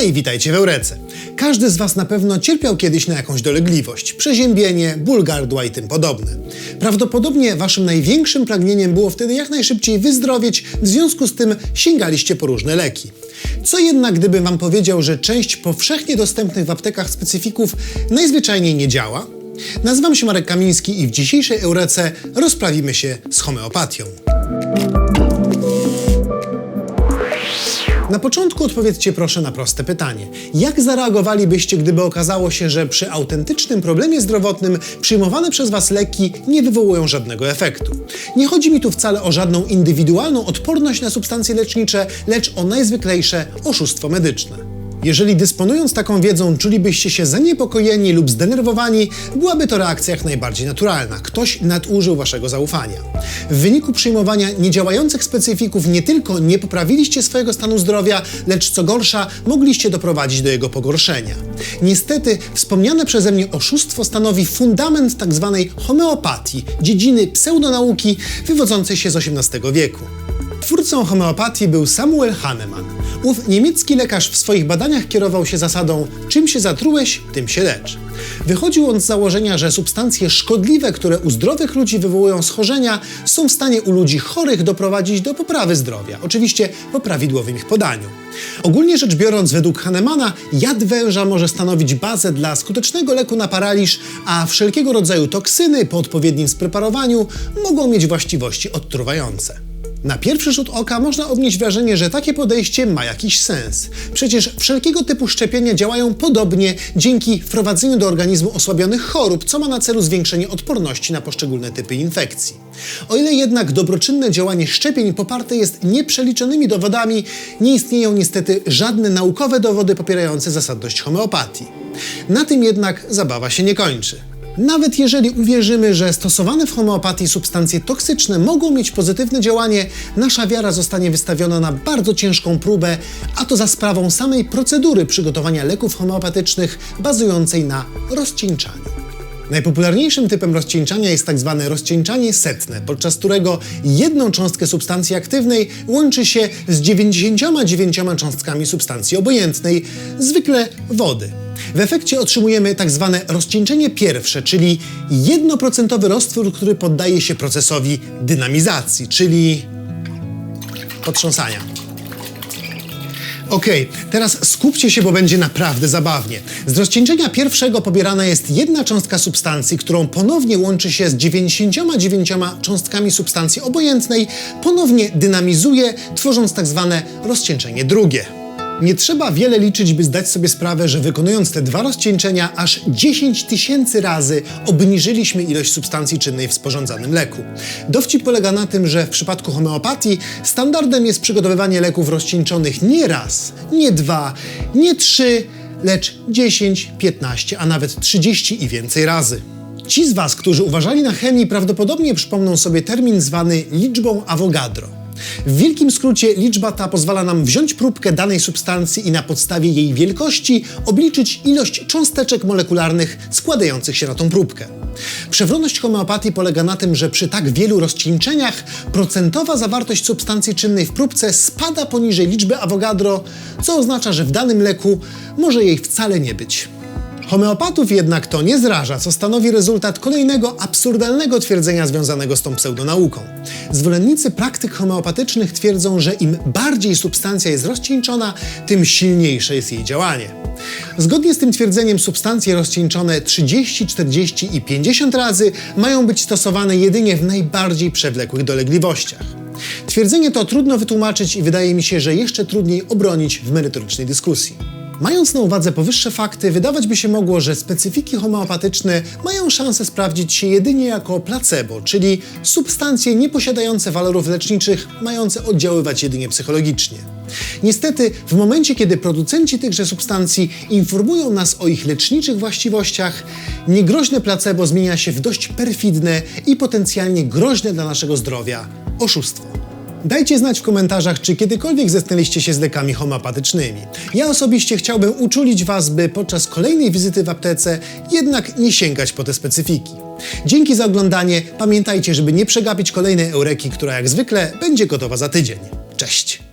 Hej, witajcie w Eurece. Każdy z Was na pewno cierpiał kiedyś na jakąś dolegliwość, przeziębienie, ból gardła i tym podobne. Prawdopodobnie Waszym największym pragnieniem było wtedy jak najszybciej wyzdrowieć, w związku z tym sięgaliście po różne leki. Co jednak, gdybym Wam powiedział, że część powszechnie dostępnych w aptekach specyfików najzwyczajniej nie działa? Nazywam się Marek Kamiński i w dzisiejszej Eurece rozprawimy się z homeopatią. Na początku odpowiedzcie proszę na proste pytanie. Jak zareagowalibyście, gdyby okazało się, że przy autentycznym problemie zdrowotnym przyjmowane przez Was leki nie wywołują żadnego efektu? Nie chodzi mi tu wcale o żadną indywidualną odporność na substancje lecznicze, lecz o najzwyklejsze oszustwo medyczne. Jeżeli dysponując taką wiedzą czulibyście się zaniepokojeni lub zdenerwowani, byłaby to reakcja jak najbardziej naturalna. Ktoś nadużył waszego zaufania. W wyniku przyjmowania niedziałających specyfików nie tylko nie poprawiliście swojego stanu zdrowia, lecz co gorsza, mogliście doprowadzić do jego pogorszenia. Niestety, wspomniane przeze mnie oszustwo stanowi fundament tzw. homeopatii, dziedziny pseudonauki wywodzącej się z XVIII wieku. Twórcą homeopatii był Samuel Hahnemann. Ów niemiecki lekarz w swoich badaniach kierował się zasadą czym się zatrułeś, tym się lecz. Wychodził on z założenia, że substancje szkodliwe, które u zdrowych ludzi wywołują schorzenia, są w stanie u ludzi chorych doprowadzić do poprawy zdrowia, oczywiście po prawidłowym ich podaniu. Ogólnie rzecz biorąc, według Hahnemana, jad węża może stanowić bazę dla skutecznego leku na paraliż, a wszelkiego rodzaju toksyny po odpowiednim spreparowaniu mogą mieć właściwości odtruwające. Na pierwszy rzut oka można odnieść wrażenie, że takie podejście ma jakiś sens. Przecież wszelkiego typu szczepienia działają podobnie dzięki wprowadzeniu do organizmu osłabionych chorób, co ma na celu zwiększenie odporności na poszczególne typy infekcji. O ile jednak dobroczynne działanie szczepień poparte jest nieprzeliczonymi dowodami, nie istnieją niestety żadne naukowe dowody popierające zasadność homeopatii. Na tym jednak zabawa się nie kończy. Nawet jeżeli uwierzymy, że stosowane w homeopatii substancje toksyczne mogą mieć pozytywne działanie, nasza wiara zostanie wystawiona na bardzo ciężką próbę, a to za sprawą samej procedury przygotowania leków homeopatycznych bazującej na rozcieńczaniu. Najpopularniejszym typem rozcieńczania jest tzw. Tak rozcieńczanie setne, podczas którego jedną cząstkę substancji aktywnej łączy się z 99 cząstkami substancji obojętnej, zwykle wody. W efekcie otrzymujemy tak zwane rozcieńczenie pierwsze, czyli jednoprocentowy roztwór, który poddaje się procesowi dynamizacji, czyli potrząsania. Ok, teraz skupcie się, bo będzie naprawdę zabawnie. Z rozcieńczenia pierwszego pobierana jest jedna cząstka substancji, którą ponownie łączy się z 99 cząstkami substancji obojętnej, ponownie dynamizuje, tworząc tak zwane rozcieńczenie drugie. Nie trzeba wiele liczyć, by zdać sobie sprawę, że wykonując te dwa rozcieńczenia, aż 10 tysięcy razy obniżyliśmy ilość substancji czynnej w sporządzanym leku. Dowcip polega na tym, że w przypadku homeopatii standardem jest przygotowywanie leków rozcieńczonych nie raz, nie dwa, nie trzy, lecz 10, 15, a nawet 30 i więcej razy. Ci z Was, którzy uważali na chemii, prawdopodobnie przypomną sobie termin zwany liczbą Avogadro. W wielkim skrócie liczba ta pozwala nam wziąć próbkę danej substancji i na podstawie jej wielkości obliczyć ilość cząsteczek molekularnych składających się na tą próbkę. Przewrotność homeopatii polega na tym, że przy tak wielu rozcieńczeniach procentowa zawartość substancji czynnej w próbce spada poniżej liczby Avogadro, co oznacza, że w danym leku może jej wcale nie być. Homeopatów jednak to nie zraża, co stanowi rezultat kolejnego absurdalnego twierdzenia związanego z tą pseudonauką. Zwolennicy praktyk homeopatycznych twierdzą, że im bardziej substancja jest rozcieńczona, tym silniejsze jest jej działanie. Zgodnie z tym twierdzeniem substancje rozcieńczone 30, 40 i 50 razy mają być stosowane jedynie w najbardziej przewlekłych dolegliwościach. Twierdzenie to trudno wytłumaczyć i wydaje mi się, że jeszcze trudniej obronić w merytorycznej dyskusji. Mając na uwadze powyższe fakty, wydawać by się mogło, że specyfiki homeopatyczne mają szansę sprawdzić się jedynie jako placebo, czyli substancje nieposiadające walorów leczniczych, mające oddziaływać jedynie psychologicznie. Niestety, w momencie, kiedy producenci tychże substancji informują nas o ich leczniczych właściwościach, niegroźne placebo zmienia się w dość perfidne i potencjalnie groźne dla naszego zdrowia oszustwo. Dajcie znać w komentarzach, czy kiedykolwiek zetknęliście się z lekami homeopatycznymi. Ja osobiście chciałbym uczulić Was, by podczas kolejnej wizyty w aptece jednak nie sięgać po te specyfiki. Dzięki za oglądanie. Pamiętajcie, żeby nie przegapić kolejnej eureki, która jak zwykle będzie gotowa za tydzień. Cześć!